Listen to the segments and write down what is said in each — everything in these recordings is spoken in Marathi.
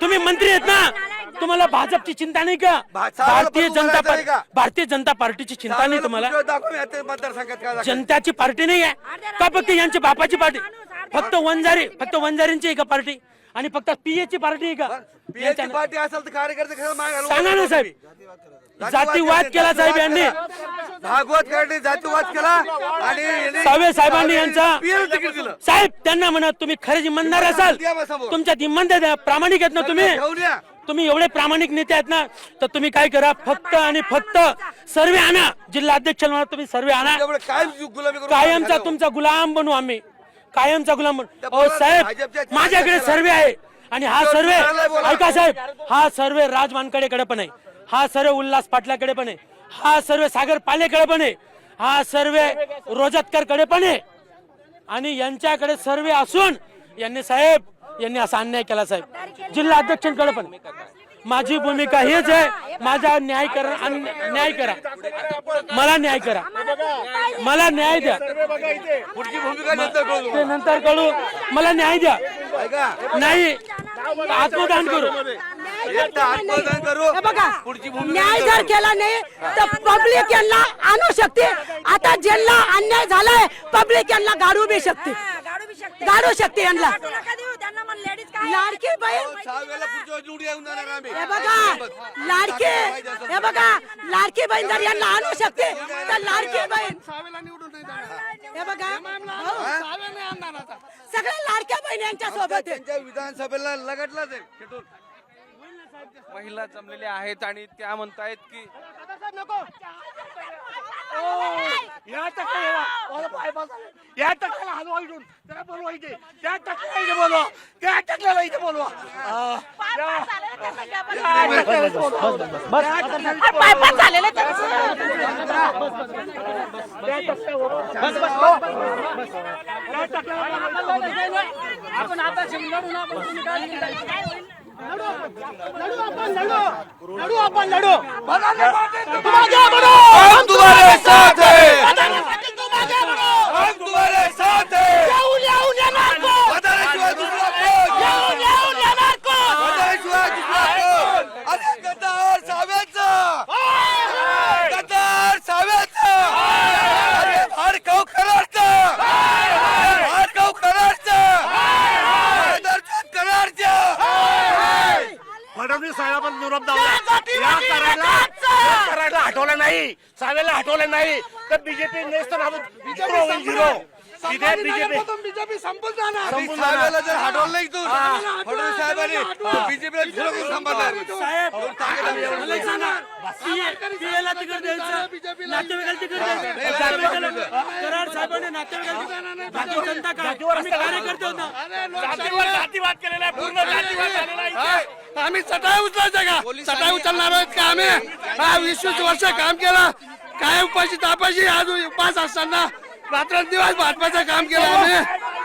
तुम्ही मंत्री आहेत ना तुम्हाला भाजपची चिंता नाही का? भारतीय जनता? पार्टी भारतीय जनता पार्टीची चिंता नाही तुम्हाला. जनताची पार्टी नाही आहे. का फक्त यांची बापाची पार्टी? फक्त वंजारी फक्त वंजारींची आहे का पार्टी? आणि फक्त पीए ची पार्टी आहे का? यांच्या- पार्टी असेल तर कार्यकर्ते मागे सांगा ना साहेब. जातीवाद केला साहेब यांनी. भागवत करणे जातीवाद केला. आणि यांनी- सावे साहेबांनी यांचा PL तिकीट दिलं. साहेब त्यांना म्हणा तुम्ही खरेच इमानदार असाल. द्या बा समोर. तुमच्यात इमानदार आहे, प्रामाणिक आहेत ना तुम्ही? घेऊन या. तुम्ही एवढे प्रामाणिक नेते आहेत ना तर तुम्ही काय करा फक्त आणि फक्त सर्वे आणा. जिल्हा अध्यक्ष म्हणा तुम्ही सर्वे आणा. काय गुलामी कायमचा? तुमचा गुलाम बनू आम्ही. कायमचा गुलाम साहेब माझ्याकडे सर्वे आहे. आणि हा सर्वे. ऐका साहेब हा सर्वे राज वानकडेकडे पण आहे. हा सर्वे उल्हास पाटलाकडे पण आहे. हा सर्वे सागर पालेकडे पण आहे. हा सर्वे रोजतकरकडे पण आहे. आणि यांच्याकडे सर्वे असून यांनी साहेब यांनी असा अन्याय केला साहेब. जिल्हा अध्यक्षांकडे पण माझी भूमिका हेच आहे. माझा न्याय करा न्याय करा. मला न्याय करा. मला न्याय द्या. पुढची भूमिका नंतर कळू ते नंतर कळू. मला न्याय द्या. नाही. आत्मदान करू. आत्मदान करू बघा पुढची भूमिका न्याय जर केला नाही तर पब्लिक यांना आणू शकते. आता ज्यांना अन्याय झालाय पब्लिक यांना गाडू बी शकते. गाडू शकते यांना. लाडकी बहीण. हे बघा लाडकी हे बघा. लाडकी बहीण जर यांना आणू शकते तर लाडकी बहीण. हे बघा. सगळ्या लाडक्या बहीण यांच्या सोबत आहे. त्यांच्या विधानसभेला खेटून. महिला जमलेल्या आहेत आणि त्या म्हणतायत की या पाय बसायला. या टक्क्याला हलवा इथून त्याला बोलवा इथे त्या टक्क्याला इथे बोलवा त्या टक्क्याला इथे बोलवा आ, त्या- त्या टक्क्याला इथे बोलवा. हम फडणवीस साहेबांना निरोप दावला या करायला या करायला हटवलं नाही. सावेला हटवलं नाही. तर बीजेपी नेस्त झिरो होईल झिरो तिथे बीजेपी बीजेपी संपून जाणार. आम्ही साहेबाला जर हटवलं नाही तू. फडणवीस साहेबांनी. बीजेपीला झिरो करून थांबवणार. साहेब मला एक सांगा PA ला तिकीट द्यायचं. नातेवाईकाला तिकीट द्यायचं. नातेवाईकाला- कराड साहेबांनी नातेवाईकाला भारतीय जनता काय आम्ही कार्यकर्ते होतो. जातीवाद जातीवाद केलेला आहे. पूर्ण जातीवाद झालेला आहे. इथे. आम्ही चटाई उचलायचं का? चटाई उचलणार आहोत का आम्ही? हा वीस वीस वर्ष काम केलं. काय उपाशी तापाशी आज उपास असताना रात्रंदिवस भाजपाचं काम केलं आम्ही.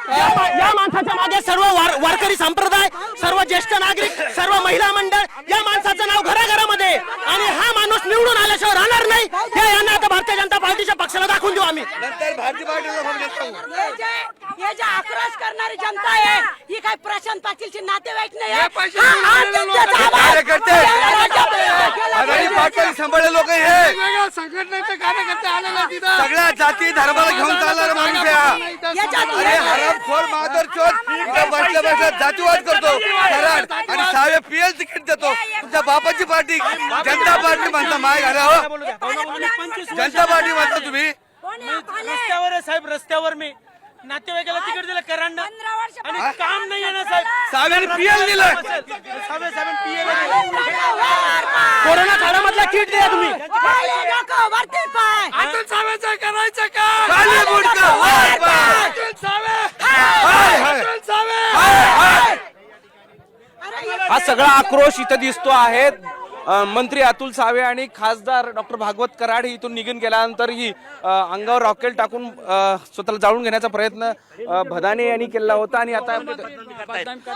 या माणसाच्या मागे सर्व वार- वारकरी संप्रदाय सर्व ज्येष्ठ नागरिक सर्व महिला मंडळ या माणसाचं नाव घराघरामध्ये. आणि हा माणूस निवडून आल्याशिवाय राहणार नाही. हे यांना आता भारतीय जनता पार्टीच्या पक्षाला दाखवून देऊ आम्ही. नंतर भारतीय पार्टीला फोन देतो. हे जे जे आक्रोश करणारी जनता आहे काय प्रशांत पाटीलची नातेवाईक नाही आहे. हे कार्यकर्ते. पाटील सांभाळले लोक हे वेगवेगळ्या संघटनेचे कार्यकर्ते आलेले तिथं सगळ्या जाती धर्माला घेऊन चालणारा माणूस आहे हा. याच्यात अरे हरामखोर मादर चोत इथं बसल्या बसल्या जातीवाद करतो. कराड आणि सहाव्या पीएल तिकीट देतो. तुमच्या बापाची पार्टी जनता पार्टी म्हणता माय घाला हो. जनता पार्टी म्हणता तुम्ही? रस्त्यावर आहे साहेब रस्त्यावर मी. नातेवाईकाला तिकीट दिलं करांना आणि काम नाही आहे ना साहेब दिलं साहेब कोरोना काळामधला किट द्या तुम्ही खाली डोकं, वरती पाय अतुल सावेचं करायचं का खाली बुडका वर पाय. अतुल सावे हाय, हाय. अतुल सावे हाय, हाय. हा सगळा आक्रोश इथं दिसतो आहे मंत्री अतुल सावे आणि खासदार डॉक्टर भागवत कराड इथून निघून गेल्यानंतरही अंगावर रॉकेल टाकून स्वतःला जाळून घेण्याचा प्रयत्न भदाने यांनी केला होता आणि आता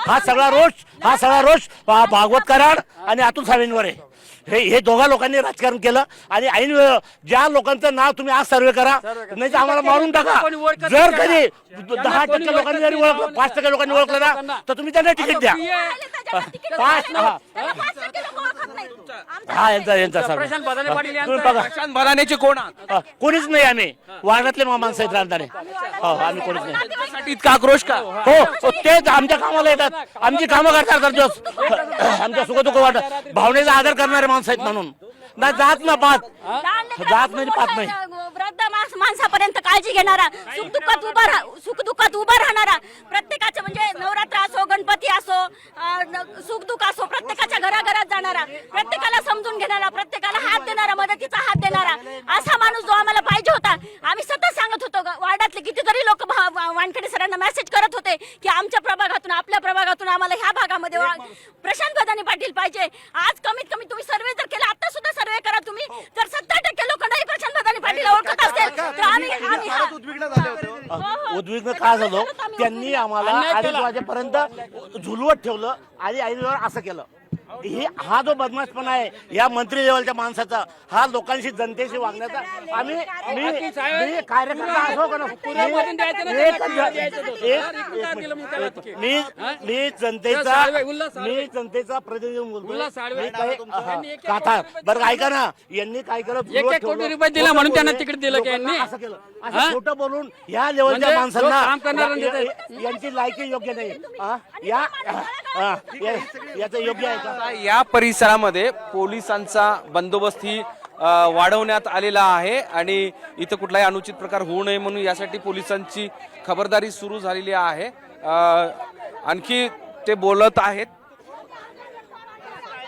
हा सगळा रोष हा सगळा रोष भागवत कराड आणि अतुल सावेंवर आहे. हे हे दोघा लोकांनी राजकारण केलं आणि ऐन वेळ ज्या लोकांचं नाव तुम्ही आज सर्वे करा नाही तर आम्हाला मारून टाका. जर कधी दहा टक्के लोकांनी जरी ओळखलं पाच टक्के लोकांनी ओळखलं ना तर तुम्ही त्यांना तिकीट द्या. पाच हा हा यांचा यांचा सर्वे. तुम्ही बघा. प्रशांत भराण्याचे कोण आहात? हा, कोणीच नाही आम्ही. वार्डातले मा- माणसं आहेत हो आम्ही कोणीच नाही. इतका आक्रोश का? हो हो, तेच आमच्या कामाला येतात. आमची कामं करतात दिवस आमच्या सुखदुःख वाटत. भावनेचा आदर करणारे माणसं आहेत म्हणून. ना जात ना पात जात नाही पात नाही. वृद्ध माणस- माणसापर्यंत काळजी घेणारा सुख दुःखात उभा राहा सुख दुःखात उभा राहणारा प्रत्येकाचं म्हणजे नवरात्र असो गणपती असो सुख दुःख असो प्रत्येकाच्या घराघरात जाणारा प्रत्येकाला समजून घेणारा प्रत्येकाला हात देणारा मदतीचा हात देणारा असा माणूस जो आम्हाला पाहिजे होता आम्ही सतत सांगत होतो ग- वार्डातले कितीतरी लोक वानखेडे सरांना मेसेज करत होते की आमच्या प्रभागातून आपल्या प्रभागातून आम्हाला ह्या भागामध्ये प्रशांत बदानी पाटील पाहिजे. आज कमीत कमी तुम्ही सर्वे जर केला आता सुद्धा सर्वे करा तुम्ही. जर सत्तर टक्के लोक नाही प्रशांत बदानी पाटील ओळखत असेल. तर आम्ही आम्ही हा- हो, हो. उद्विग्न का झालो? त्यांनी आम्हाला अडीच वाजेपर्यंत झुलवत ठेवलं. आणि ऐन वेळेवर असं केलं. हे हा जो बदमाशपणा आहे या मंत्री लेवलच्या माणसाचा हा लोकांशी जनतेशी वागण्याचा आम्ही मी मी कार्यकर्ता असो का मी- जनतेचा मी जनतेचा प्रतिनिधी हा, काथा. बरं ऐका ना. यांनी काय केलं? कोटी रुपये दिला म्हणून त्यांना तिकीट दिलं की यांनी? असं केलं. असं खोटं बोलून या लेवलच्या म्हणजे माणसांना यांची लायकी योग्य नाही? या या- याचं योग्य आहे का? या परिसरामध्ये पोलिसांचा बंदोबस्त ही वाढवण्यात आलेला आहे आणि इथं कुठलाही अनुचित प्रकार होऊ नये म्हणून यासाठी पोलिसांची खबरदारी सुरू झालेली आहे. आणखी ते बोलत आहेत.